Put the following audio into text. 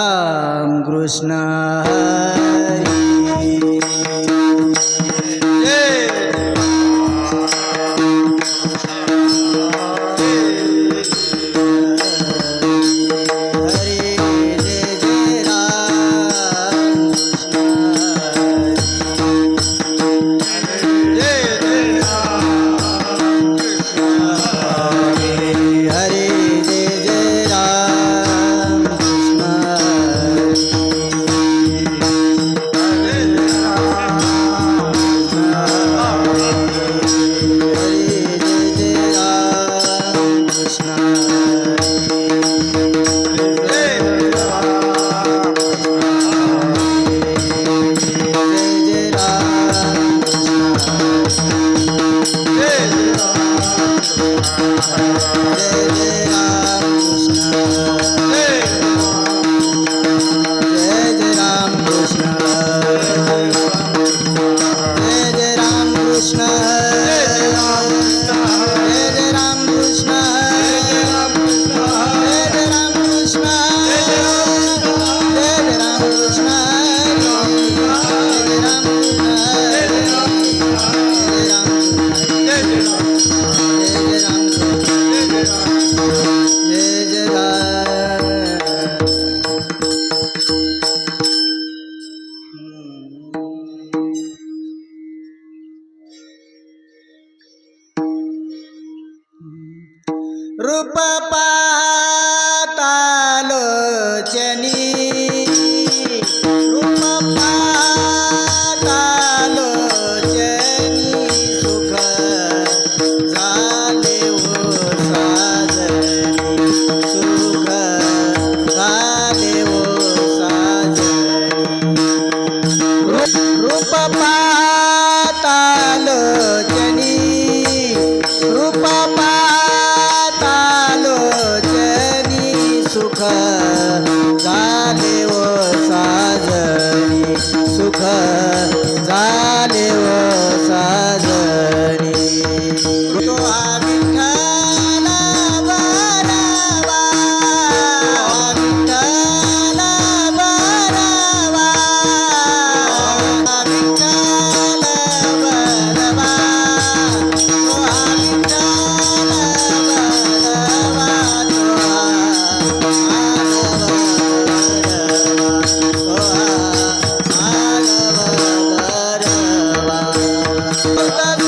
राम कृष्ण रूप पातालोचनी रूप पातालोचनी जनी झाले हो साजनी। सुख झाले हो साजनी। रूप पातालोचनी सुख झाले व साजनी। सुख झाले व साजनी। तो आम्ही love.